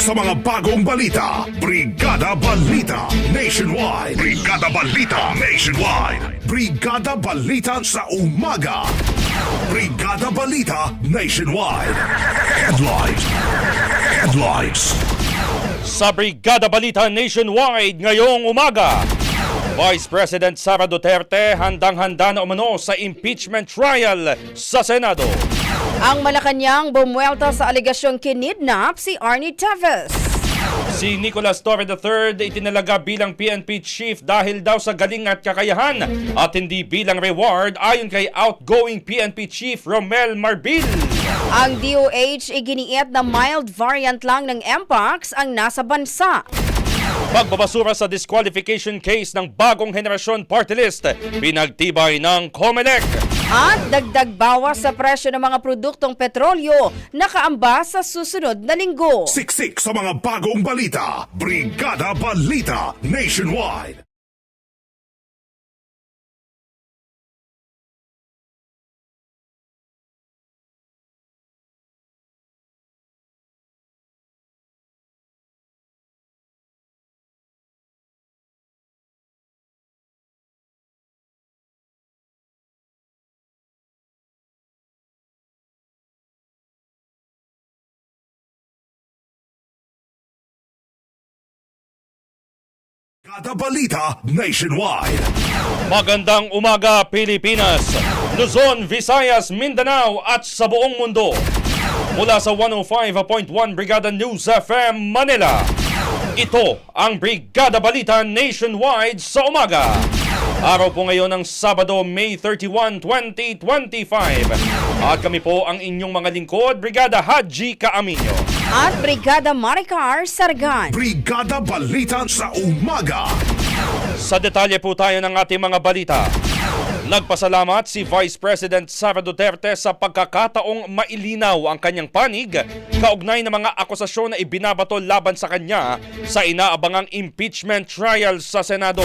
Siksik sa mga bagong balita. Brigada Balita Nationwide. Brigada Balita Nationwide. Brigada Balita sa umaga. Brigada Balita Nationwide. Headlines. Headlines. Sa Brigada Balita Nationwide ngayong umaga. Vice President Sara Duterte handang-handa na umano sa impeachment trial sa Senado. Ang Malacanang bumuelta sa aligasyong kinidnap si Arnie Teves. Si Nicolas Torre III itinalaga bilang PNP chief dahil daw sa galing at kakayahan at hindi bilang reward ayon kay outgoing PNP chief Romel Marbil. Ang DOH iginiit na mild variant lang ng Mpox ang nasa bansa. Pagbabasura sa disqualification case ng bagong henerasyon party list, pinagtibay ng COMELEC. At dagdag bawas sa presyo ng mga produktong petrolyo nakaamba sa susunod na linggo. Siksik sa mga bagong balita. Brigada Balita Nationwide. Balita Nationwide. Magandang umaga Pilipinas, Luzon, Visayas, Mindanao at sa buong mundo. Mula sa 105.1 Brigada News FM Manila. Ito ang Brigada Balita Nationwide sa umaga. Araw po ngayon ng Sabado, May 31, 2025. At kami po ang inyong mga lingkod, Brigada Haji Kaaminyo. At Brigada Maricar Sargan. Brigada Balita sa umaga. Sa detalye po tayo ng ating mga balita. Nagpasalamat si Vice President Sara Duterte sa pagkakataong mailinaw ang kanyang panig kaugnay ng mga akusasyon na ibinabato laban sa kanya sa inaabangang impeachment trial sa Senado.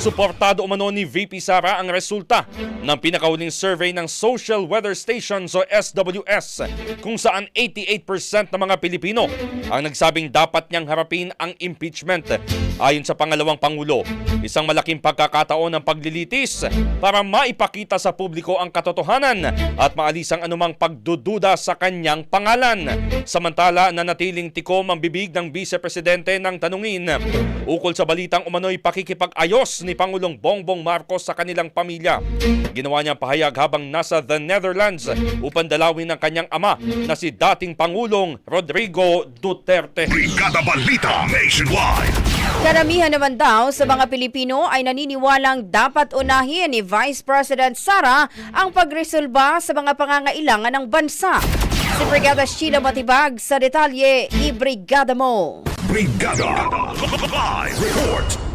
Suportado umano ni VP Sara ang resulta ng pinakauling survey ng Social Weather Stations o SWS kung saan 88% ng mga Pilipino ang nagsabing dapat niyang harapin ang impeachment Ayon sa pangalawang Pangulo, isang malaking pagkakataon ng paglilitis para maipakita sa publiko ang katotohanan at maalis ang anumang pagdududa sa kanyang pangalan. Samantala, nanatiling tikom ang bibig ng Vice Presidente ng tanungin ukol sa balitang umano'y pakikipag-ayos ni Pangulong Bongbong Marcos sa kanilang pamilya. Ginawa niyang pahayag habang nasa the Netherlands upang dalawin ng kanyang ama na si dating Pangulong Rodrigo Duterte. Brigada Balita Nationwide. Karamihan naman daw sa mga Pilipino ay naniniwalang dapat unahin ni Vice President Sara ang pagresolba sa mga pangangailangan ng bansa. Si Brigada Sheila Matibag sa detalye, i-brigada mo. Brigada Live Report.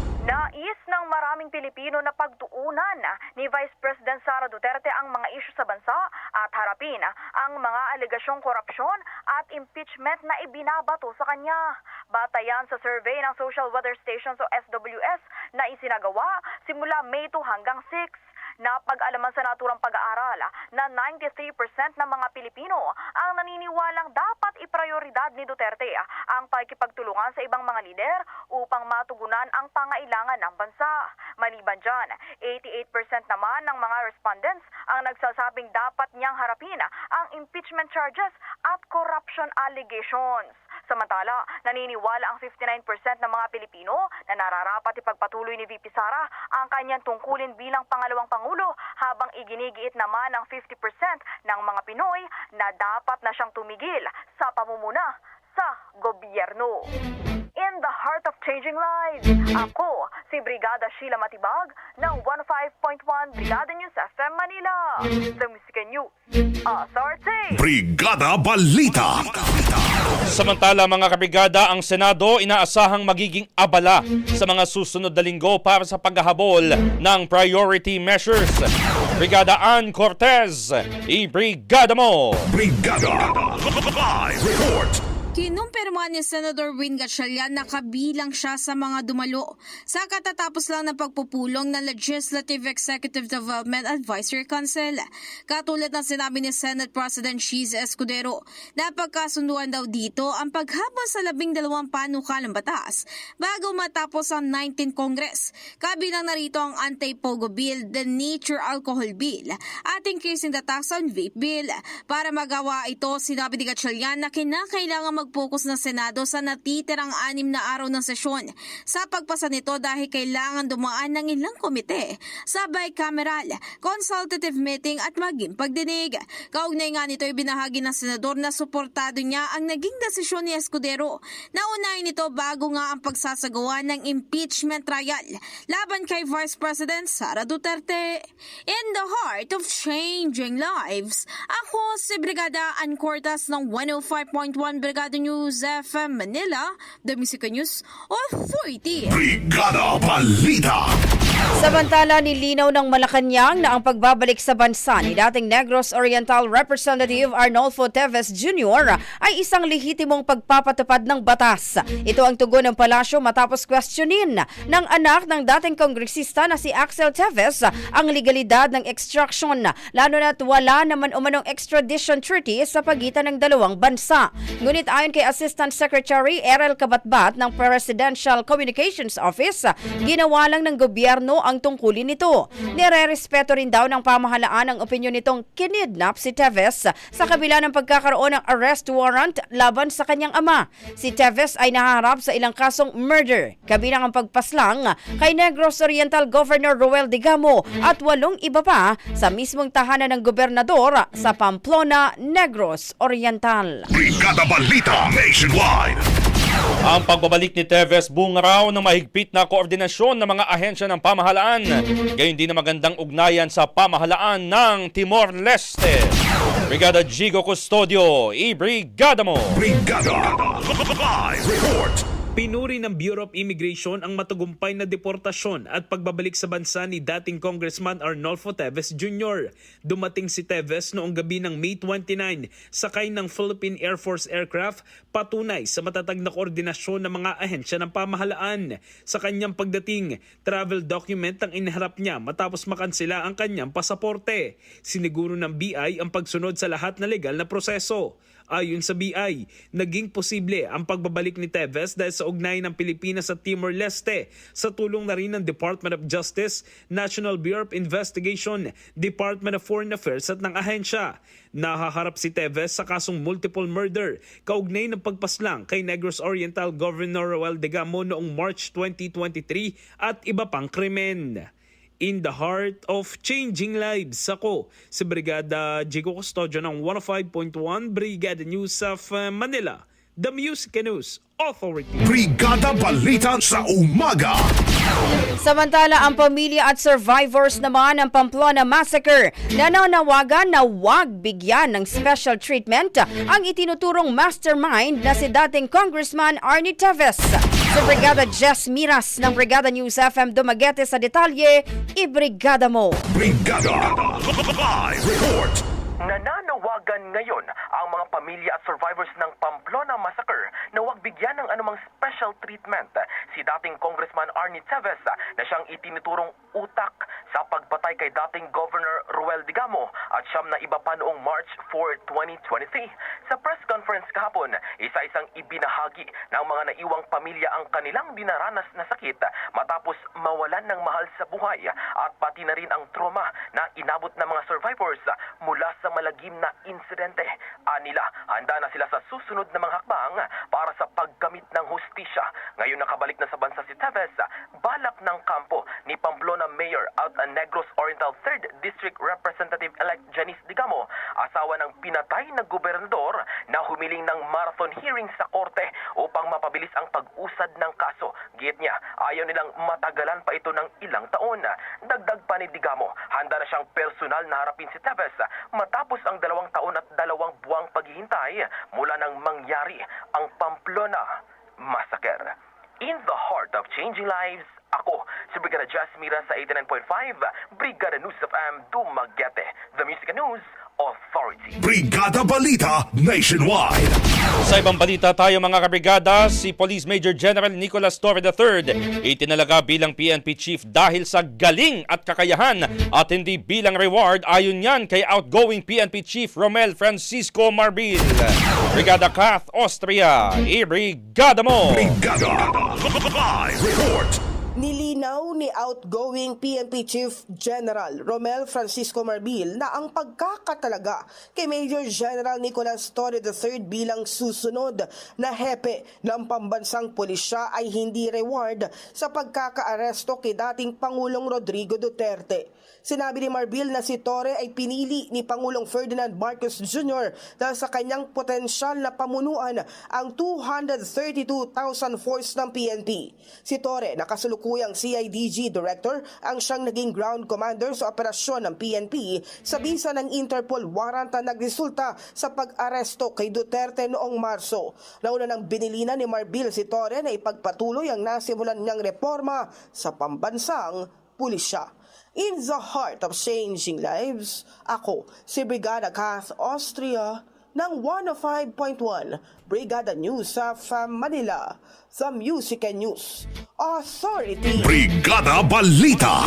Maraming Pilipino na pagtuunan ni Vice President Sara Duterte ang mga isyu sa bansa at harapin ang mga alegasyong korupsyon at impeachment na ibinabato sa kanya. Batayan sa survey ng Social Weather Stations o SWS na isinagawa simula May 2 hanggang 6 napag-alaman sa naturang pag-aaral na 93% ng mga Pilipino ang naniniwalang dapat iprioridad ni Duterte ang pakikipagtulungan sa ibang mga lider upang matugunan ang pangailangan ng bansa. Maliban dyan, 88% naman ng mga respondents ang nagsasabing dapat niyang harapin ang impeachment charges at corruption allegations. Samantala, naniniwala ang 59% ng mga Pilipino na nararapat ipagpatuloy ni VP Sara ang kanyang tungkulin bilang pangalawang pangulo habang iginigiit naman ng 50% ng mga Pinoy na dapat na siyang tumigil sa pamumuna sa gobyerno. In the heart of changing lives, ako si Brigada Sheila Matibag ng 15.1 Brigada News FM Manila. The Music News Authority. Brigada Balita. Samantala mga kabrigada, ang Senado inaasahang magiging abala sa mga susunod na linggo para sa paghahabol ng priority measures. Brigada Ann Cortez, i-brigada mo! Brigada Live Report. Kinumpirma ni Senator Win Gatchalian na kabilang siya sa mga dumalo sa katatapos lang ng pagpupulong ng Legislative Executive Development Advisory Council. Katulad ng sinabi ni Senate President Cheese Escudero, napagkasunduan daw dito ang paghabol sa labing dalawang panukalang batas bago matapos ang 19 Congress. Kabilang narito ang Anti-Pogo Bill, the Nature Alcohol Bill at increasing the tax on vape bill. Para magawa ito, sinabi ni Gatchalian na kinakailangan mag-focus ng Senado sa natitirang anim na araw ng sesyon. Sa pagpasa nito dahil kailangan dumaan ng ilang komite sa bicameral, consultative meeting at maging pagdinig. Kaugnay nga nito ibinahagi ng senador na suportado niya ang naging desisyon ni Escudero na unahin ito bago nga ang pagsasagawa ng impeachment trial laban kay Vice President Sara Duterte. In the heart of changing lives, ako si Brigada Ann Cortas ng 105.1 Brigada News FM Manila, The Music News Authority. Brigada Balita. Samantala, nilinaw ng Malacanang na ang pagbabalik sa bansa ni dating Negros Oriental Representative Arnolfo Teves Jr. ay isang lehitimong pagpapatupad ng batas. Ito ang tugon ng palasyo matapos questionin ng anak ng dating kongresista na si Axel Teves ang legalidad ng extraction, lalo na't wala naman umanong extradition treaty sa pagitan ng dalawang bansa. Ngunit ayon kay Assistant Secretary Errol Kabatbat ng Presidential Communications Office, ginawa lang ng gobyerno ang tungkulin nito. Nire-respeto rin daw ng pamahalaan ang opinyon nitong kinidnap si Teves sa kabila ng pagkakaroon ng arrest warrant laban sa kanyang ama. Si Teves ay naharap sa ilang kasong murder, kabilang ang pagpaslang kay Negros Oriental Governor Roel Digamo at walong iba pa sa mismong tahanan ng gobernador sa Pamplona, Negros Oriental. Brigada Balita Nationwide. Ang pagbabalik ni Teves bunga raw ng mahigpit na koordinasyon ng mga ahensya ng pamahalaan. Gayon din na magandang ugnayan sa pamahalaan ng Timor-Leste. Brigada Gigo Custodio, i-brigada mo! Brigada Live Report. Pinuri ng Bureau of Immigration ang matagumpay na deportasyon at pagbabalik sa bansa ni dating Congressman Arnolfo Teves Jr. Dumating si Teves noong gabi ng May 29 sakay ng Philippine Air Force aircraft patunay sa matatag na koordinasyon ng mga ahensya ng pamahalaan. Sa kanyang pagdating, travel document ang inaharap niya matapos makansela ang kanyang pasaporte. Siniguro ng BI ang pagsunod sa lahat na legal na proseso. Ayon sa BI, naging posible ang pagbabalik ni Teves dahil sa ugnay ng Pilipinas sa Timor-Leste sa tulong na rin ng Department of Justice, National Bureau of Investigation, Department of Foreign Affairs at ng ahensya. Nahaharap si Teves sa kasong multiple murder kaugnay ng pagpaslang kay Negros Oriental Governor Roel Degamo noong March 2023 at iba pang krimen. In the heart of changing lives, ako si Brigada Jigo Custodio ng 105.1 Brigada News of uh, Manila, The Music News Authority. Brigada Balita sa Umaga. Samantala, ang pamilya at survivors naman ng Pamplona Massacre nananawagan na huwag bigyan ng special treatment ang itinuturong mastermind na si dating Congressman Arnie Teves. Si Brigada Jess Miras ng Brigada News FM Dumaguete sa detalye, ibrigada mo. Brigada Live Report. Nananawagan ngayon ang mga pamilya at survivors ng Pamplona Massacre na huwag bigyan ng anumang special treatment si dating Congressman Arnie Teves na siyang itinuturong utak sa pagpatay kay dating Governor Ruel Digamo at siyam na iba pa noong March 4, 2023. Sa press conference kahapon, isa-isang ibinahagi ng mga naiwang pamilya ang kanilang dinaranas na sakit matapos mawalan ng mahal sa buhay at pati na rin ang trauma na inabot ng mga survivors mula sa malagim na insidente. Anila, handa na sila sa susunod na mga hakbang para sa paggamit ng hustisya. Ngayon nakabalik na sa bansa si Teves, balak ng kampo ni Pamplona Mayor at Negros Oriental 3rd District Representative-elect Janice Digamo, asawa ng pinatay na gobernador na humiling ng marathon hearing sa korte upang mapabilis ang pag-usad ng kaso. Git niya, ayaw nilang matagalan pa ito ng ilang taon. Dagdag pa ni Digamo, handa na siyang personal na harapin si Teves matapos ang dalawang taon at dalawang buwang paghihintay mula nang mangyari ang Pamplona Massacre. In the heart of changing lives, ako, si Brigada Jasmira sa 89.5, Brigada News of M, Dumaguete, The Music News Authority. Brigada Balita Nationwide. Sa ibang balita tayo mga kabrigada, si Police Major General Nicolas Torre III itinalaga bilang PNP Chief dahil sa galing at kakayahan at hindi bilang reward ayon yan kay outgoing PNP Chief Romel Francisco Marbil. Brigada Kath Austria, i-brigada mo! Brigada Live Report. Nilinaw ni outgoing PNP Chief General Romel Francisco Marbil na ang pagkakatalaga kay Major General Nicolas Torre III bilang susunod na hepe ng pambansang pulisya ay hindi reward sa pagkakaaresto kay dating Pangulong Rodrigo Duterte. Sinabi ni Marbil na si Torre ay pinili ni Pangulong Ferdinand Marcos Jr. dahil sa kanyang potensyal na pamunuan ang 232,000 force ng PNP. Si Torre, nakasulukuyang CIDG Director, ang siyang naging ground commander sa operasyon ng PNP sa bisa ng Interpol warrant na nagresulta sa pag-aresto kay Duterte noong Marso. Nauna nang binilina ni Marbil si Torre na ipagpatuloy ang nasimulan niyang reforma sa pambansang pulisya. In the heart of changing lives, ako si Brigada Kath Austria ng 105.1 Brigada News sa Manila, The Music and News Authority. Brigada Balita.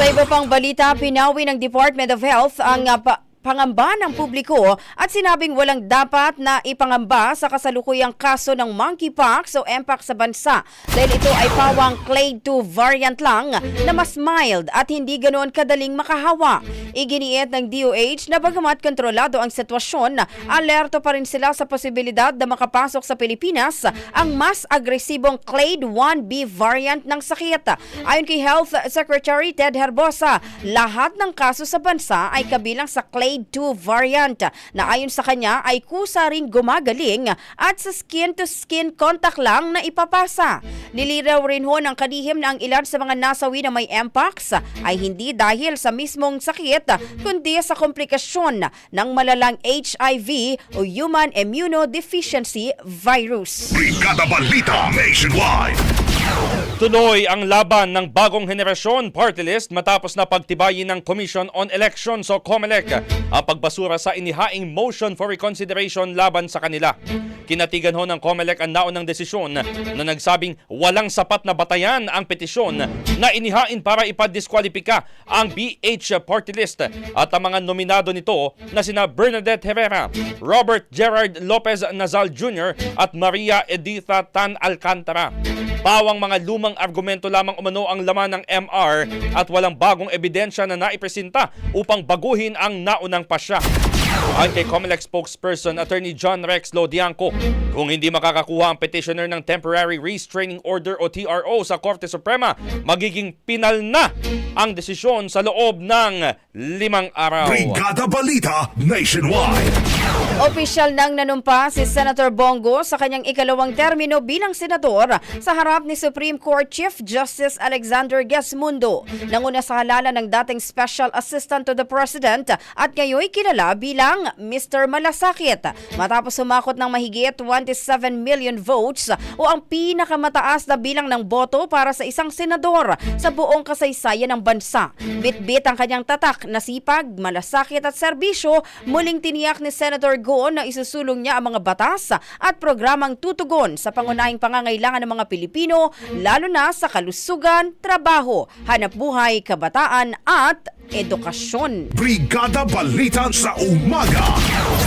Sa iba pang balita, pinawi ng Department of Health ang uh, pa- pangamba ng publiko at sinabing walang dapat na ipangamba sa kasalukuyang kaso ng monkeypox o mpox sa bansa dahil ito ay pawang clade 2 variant lang na mas mild at hindi ganoon kadaling makahawa. Iginiit ng DOH na bagamat kontrolado ang sitwasyon, alerto pa rin sila sa posibilidad na makapasok sa Pilipinas ang mas agresibong clade 1B variant ng sakit. Ayon kay Health Secretary Ted Herbosa, lahat ng kaso sa bansa ay kabilang sa clade 2 variant na ayon sa kanya ay kusa ring gumagaling at sa skin-to-skin contact lang na ipapasa. Niliraw rin ho ng kalihim na ang ilan sa mga nasawi na may mpox ay hindi dahil sa mismong sakit kundi sa komplikasyon ng malalang HIV o Human Immunodeficiency Virus. Brigada Balita Nationwide. Tuloy ang laban ng bagong henerasyon party list matapos na pagtibayin ng Commission on Elections o COMELEC ang pagbasura sa inihaing motion for reconsideration laban sa kanila. Kinatigan ho ng COMELEC ang naunang desisyon na nagsabing walang sapat na batayan ang petisyon na inihain para ipadiskwalipika ang BH party list at ang mga nominado nito na sina Bernadette Herrera, Robert Gerard Lopez Nazal Jr. at Maria Editha Tan Alcantara. Pawang mga lumang argumento lamang umano ang laman ng MR at walang bagong ebidensya na naipresenta upang baguhin ang naunang pasya. Ayon kay COMELEC spokesperson Attorney John Rex Lodianco, kung hindi makakakuha ang petitioner ng Temporary Restraining Order o TRO sa Korte Suprema, magiging pinal na ang desisyon sa loob ng limang araw. Brigada Balita Nationwide. Opisyal nang nanumpa si Senator Bongo sa kanyang ikalawang termino bilang senador sa harap ni Supreme Court Chief Justice Alexander Gesmundo. Nanguna sa halalan ng dating Special Assistant to the President at ngayon kilala bilang Mr. Malasakit. Matapos sumakot ng mahigit 27 million votes o ang pinakamataas na bilang ng boto para sa isang senador sa buong kasaysayan ng bansa. Bitbit ang kanyang tatak na sipag, malasakit at serbisyo, muling tiniyak ni Senator Go na isusulong niya ang mga batas at programang tutugon sa pangunahing pangangailangan ng mga Pilipino, lalo na sa kalusugan, trabaho, hanap buhay, kabataan at edukasyon. Brigada Balita sa umaga.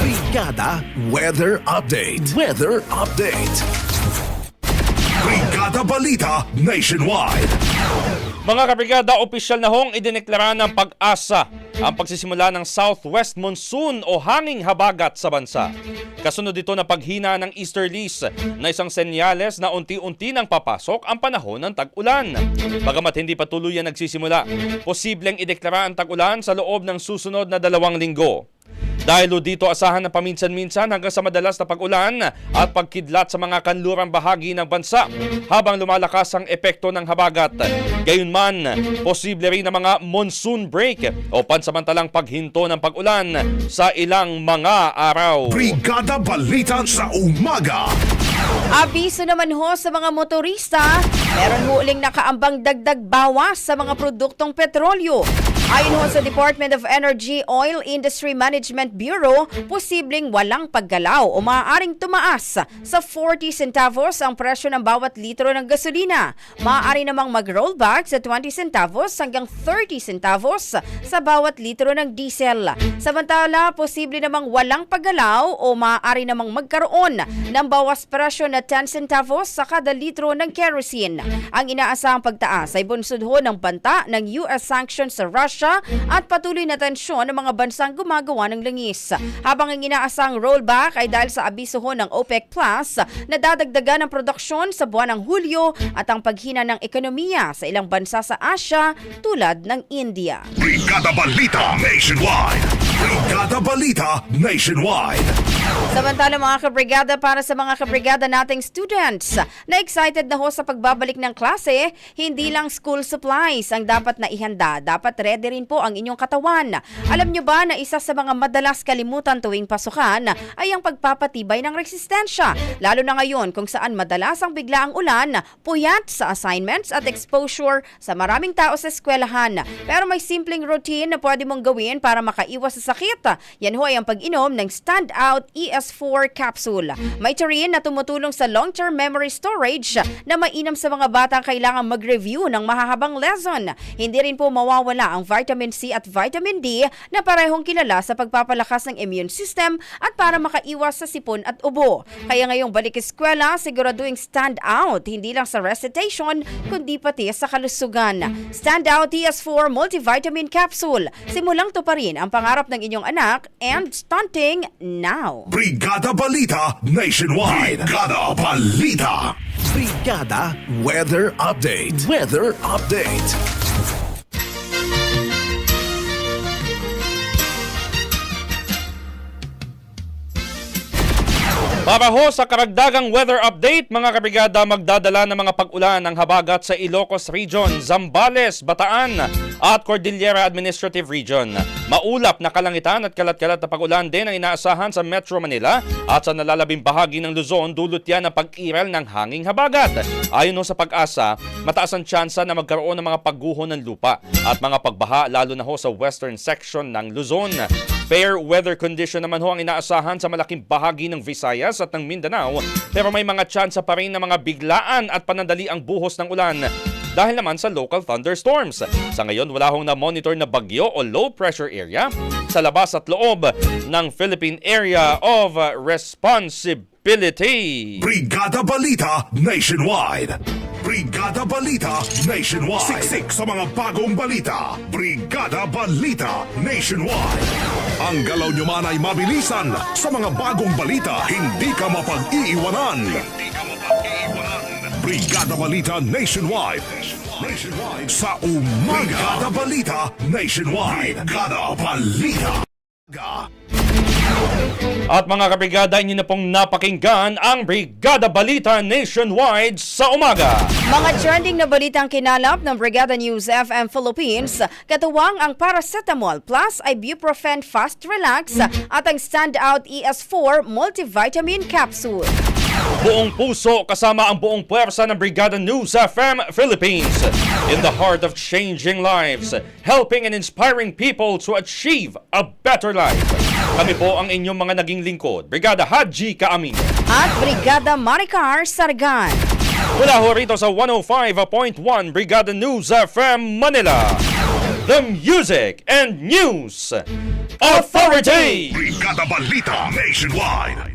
Brigada Weather Update. Weather Update. Brigada Balita Nationwide. Mga kabrigada, opisyal na hong idineklara ng pag-asa ang pagsisimula ng southwest monsoon o hanging habagat sa bansa. Kasunod dito na paghina ng easterlies na isang senyales na unti-unti nang papasok ang panahon ng tag-ulan. Bagamat hindi pa tuluyan nagsisimula, posibleng ideklara ang tag-ulan sa loob ng susunod na dalawang linggo. Dahil dito asahan na paminsan-minsan hanggang sa madalas na pag-ulan at pagkidlat sa mga kanlurang bahagi ng bansa habang lumalakas ang epekto ng habagat. Gayunman, posible rin ang mga monsoon break o pansamantalang paghinto ng pag-ulan sa ilang mga araw. Brigada Balita sa umaga. Abiso naman ho sa mga motorista, meron ho uling nakaambang dagdag bawas sa mga produktong petrolyo. Ayon ho sa Department of Energy Oil Industry Management Bureau, posibleng walang paggalaw o maaaring tumaas sa 40 centavos ang presyo ng bawat litro ng gasolina. Maaari namang mag-rollback sa 20 centavos hanggang 30 centavos sa bawat litro ng diesel. Samantala, posible namang walang paggalaw o maaari namang magkaroon ng bawas presyo na 10 centavos sa kada litro ng kerosene. Ang inaasahang pagtaas ay bunsod ho ng banta ng US sanctions sa Russia at patuloy na tensyon ng mga bansang gumagawa ng langis. Habang ang inaasahang rollback ay dahil sa abiso ng OPEC Plus na dadagdagan ng produksyon sa buwan ng Hulyo at ang paghina ng ekonomiya sa ilang bansa sa Asia tulad ng India. Brigada Balita Nationwide. Brigada Balita Nationwide. Samantala mga kabrigada para sa mga kabrigada nating students na excited na ho sa pagbabalik ng klase, hindi lang school supplies ang dapat na ihanda, dapat ready rin po ang inyong katawan. Alam nyo ba na isa sa mga madalas kalimutan tuwing pasukan ay ang pagpapatibay ng resistensya, lalo na ngayon kung saan madalas ang biglaang ulan, puyat sa assignments at exposure sa maraming tao sa eskwelahan. Pero may simpleng routine na pwede mong gawin para makaiwas sa sakit. Yan ho ay ang pag-inom ng Standout ES4 capsule. May taurine na tumutulong sa long-term memory storage na mainam sa mga batang kailangan mag-review ng mahahabang lesson. Hindi rin po mawawala ang vitamin C at vitamin D na parehong kilala sa pagpapalakas ng immune system at para makaiwas sa sipon at ubo. Kaya ngayong balik eskwela, siguraduhin stand out, hindi lang sa recitation, kundi pati sa kalusugan. Stand out ES4 multivitamin capsule. Simulang to pa rin ang pangarap ng inyong anak and stunting now. Brigada Balita Nationwide. Brigada Balita. Brigada Weather Update. Weather Update. Para ho sa karagdagang weather update, mga kabrigada magdadala ng mga pag-ulan ng habagat sa Ilocos Region, Zambales, Bataan, at Cordillera Administrative Region. Maulap na kalangitan at kalat-kalat na pagulan din ang inaasahan sa Metro Manila at sa nalalabing bahagi ng Luzon dulot yan ng pag-iral ng hanging habagat. Ayon sa pag-asa, mataas ang tsansa na magkaroon ng mga pagguho ng lupa at mga pagbaha lalo na ho sa western section ng Luzon. Fair weather condition naman ho ang inaasahan sa malaking bahagi ng Visayas at ng Mindanao pero may mga tsansa pa rin ng mga biglaan at panandali ang buhos ng ulan dahil naman sa local thunderstorms. Sa ngayon, wala hong na-monitor na bagyo o low pressure area sa labas at loob ng Philippine Area of Responsibility. Brigada Balita Nationwide. Brigada Balita Nationwide. Siksik sa mga bagong balita. Brigada Balita Nationwide. Ang galaw nyo man ay mabilisan sa mga bagong balita. Hindi ka mapag-iiwanan. Hindi ka mapag-iiwanan. Brigada Balita Nationwide. Nationwide sa umaga. Brigada Balita Nationwide. Brigada Balita. At mga kabrigada, inyo na pong napakinggan ang Brigada Balita Nationwide sa umaga. Mga trending na balitang kinalap ng Brigada News FM Philippines, katuwang ang paracetamol plus ibuprofen fast relax at ang standout ES4 multivitamin capsule. Buong puso kasama ang buong puwersa ng Brigada News FM Philippines. In the heart of changing lives, helping and inspiring people to achieve a better life. Kami po ang inyong mga naging lingkod, Brigada Haji Kaamin. At Brigada Maricar Sargan. Mula ho rito sa 105.1 Brigada News FM Manila. The Music and News Authority! Brigada Balita Nationwide.